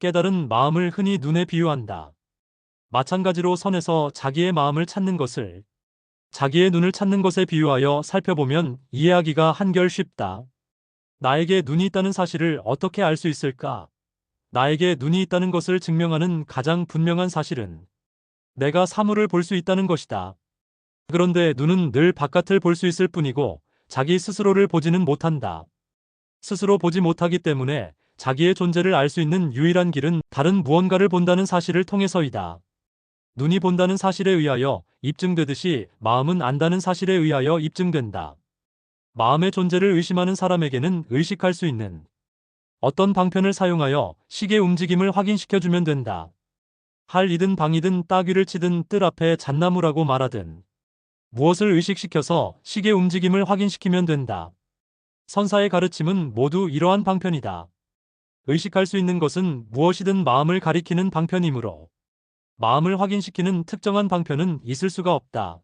깨달은 마음을 흔히 눈에 비유한다. 마찬가지로 선에서 자기의 마음을 찾는 것을 자기의 눈을 찾는 것에 비유하여 살펴보면 이해하기가 한결 쉽다. 나에게 눈이 있다는 사실을 어떻게 알 수 있을까? 나에게 눈이 있다는 것을 증명하는 가장 분명한 사실은 내가 사물을 볼 수 있다는 것이다. 그런데 눈은 늘 바깥을 볼 수 있을 뿐이고 자기 스스로를 보지는 못한다. 스스로 보지 못하기 때문에 자기의 존재를 알 수 있는 유일한 길은 다른 무언가를 본다는 사실을 통해서이다. 눈이 본다는 사실에 의하여 입증되듯이 마음은 안다는 사실에 의하여 입증된다. 마음의 존재를 의심하는 사람에게는 의식할 수 있는 어떤 방편을 사용하여 시계 움직임을 확인시켜주면 된다. 할이든 방이든 따귀를 치든 뜰 앞에 잣나무라고 말하든 무엇을 의식시켜서 시계 움직임을 확인시키면 된다. 선사의 가르침은 모두 이러한 방편이다. 의식할 수 있는 것은 무엇이든 마음을 가리키는 방편이므로 마음을 확인시키는 특정한 방편은 있을 수가 없다.